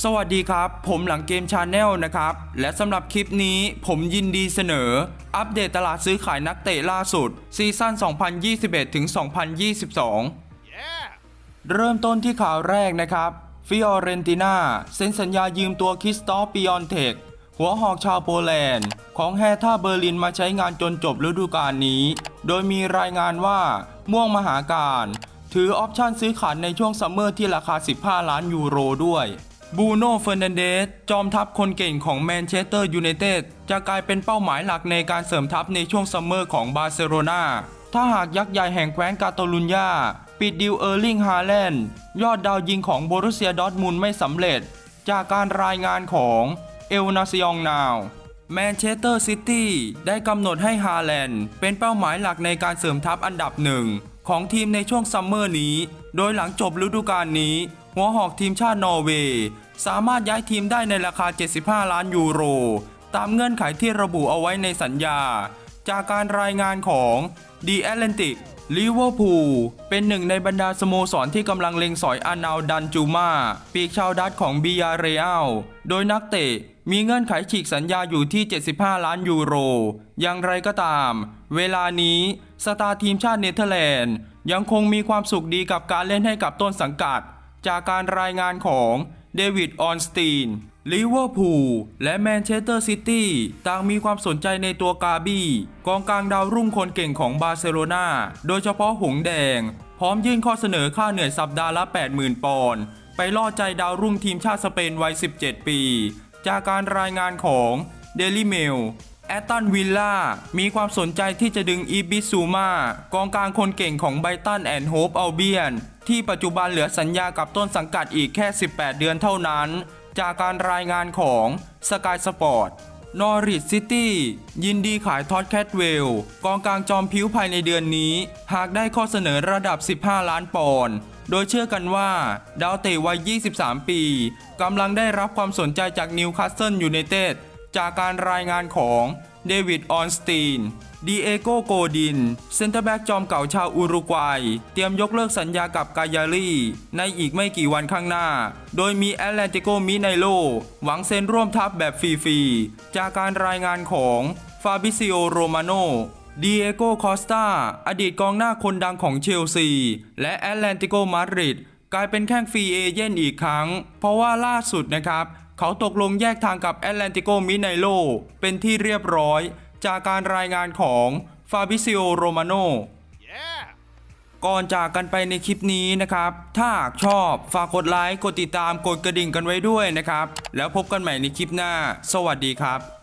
สวัสดีครับ ผมหลังเกมชาแนลนะครับ และสำหรับคลิปนี้ผมยินดีเสนอ อัปเดตตลาดซื้อขายนักเตะล่าสุด ซีซั่น 2021 ถึง 2022เริ่มต้นที่ข่าวแรกนะครับฟิออเรนติน่าเซ็นสัญญายืมตัวคริสตอฟปิออนเทค หัวหอกชาวโปแลนด์ ของแฮท่าเบอร์ลินมาใช้งานจนจบฤดูกาลนี้ โดยมีรายงานว่าม่วงมหาการ ถือออปชั่นซื้อขายในช่วงซัมเมอร์ที่ราคา 15 ล้านยูโรด้วย บูโน่เฟอร์นันเดสจอมทัพคนเก่งของแมนเชสเตอร์ยูไนเต็ดจะกลายเป็นเป้าหมายหลักในการเสริมทัพในช่วงซัมเมอร์ของบาร์เซโลนาถ้าหากยักษ์ใหญ่แห่งแคว้นกาตาลุญญาปิดดิวเออร์ลิงฮาแลนด์ยอดดาวยิงของโบรุเซียดอร์ทมุนไม่สำเร็จ จากการรายงานของเอลนาซิองนาวแมนเชสเตอร์ซิตี้ได้กำหนดให้ฮาแลนด์เป็นเป้าหมายหลักในการเสริมทัพอันดับหนึ่งของทีมในช่วงซัมเมอร์นี้ โดยหลังจบฤดูกาลนี้ หัวหอกทีมชาตินอร์เวย์สามารถย้ายทีมได้ในราคา 75 ล้านยูโร ตามเงื่อนไขที่ระบุเอาไว้ในสัญญา จากการรายงานของ The Atlantic ลิเวอร์พูลเป็นหนึ่งในบรรดาสโมสรที่กำลังเล็งสอยอานาลดันจูมาปีกชาวดัตของบียาเรอัลโดยนักเตะมีเงื่อนไขฉีกสัญญาอยู่ที่ 75 ล้านยูโร อย่างไรก็ตาม เวลานี้สตาร์ทีมชาติเนเธอร์แลนด์ยังคงมีความสุขดีกับการเล่นให้กับต้นสังกัด จากการรายงานของเดวิดออนสตีนลิเวอร์พูลและแมนเชสเตอร์ซิตี้ต่างมีความสนใจในตัวกาบี้กองกลางดาวรุ่งคนเก่งของบาร์เซโลนาโดยเฉพาะหงแดง พร้อมยื่นข้อเสนอค่าเหนื่อยสัปดาห์ละ 80,000 ปอนด์ไปล่อใจดาวรุ่งทีมชาติสเปนวัย 17 ปี จากการรายงานของเดลิเมล แอตตันวิลล่ามีความสนใจที่จะดึงอีบิซูมากองกลางคนเก่งของไบตันแอนด์โฮปอัลเบียนที่ปัจจุบันเหลือสัญญากับต้นสังกัดอีกแค่ 18 เดือนเท่านั้น จากการรายงานของสกายสปอร์ตนอริ h ซิตี้ยินดีขายทอดแคทเวลกองกลางจอมผิวภายในเดือนนี้ หากได้ข้อเสนอระดับ 15 ล้านปอนด์โดยเชื่อกันว่า ดาวเตะวัย 23 ปีกำลังได้รับความสนใจจากนิวคาสเซิลยูไนเต็ด จากการรายงานของเดวิดออนสตีนดีเอโกโกดิน เซนเตอร์แบ็กจอมเก่าชาวอุรุกวัย เตรียมยกเลิกสัญญากับกายาลีในอีกไม่กี่วันข้างหน้า โดยมีแอตแลนติโกมิไนโล หวังเซ็นร่วมทัพแบบฟรีๆ จากการรายงานของฟาบิซิโอโรมาโนดีเอโกคอสตาอดีตกองหน้าคนดังของเชลซี และแอตแลนติโกมาดริดกลายเป็นแข้งฟรีเอเย่นอีกครั้ง เพราะว่าล่าสุดนะครับ เขาตกลงแยกทางกับแอตแลนติโกมิไนโลเป็นที่เรียบร้อย จากการรายงานของฟาบิซิโอโรมาโนก่อนจากกันไปในคลิปนี้นะครับ ถ้าหากชอบฝากกดไลค์ กดติดตาม กดกระดิ่งกันไว้ด้วยนะครับ แล้วพบกันใหม่ในคลิปหน้า สวัสดีครับ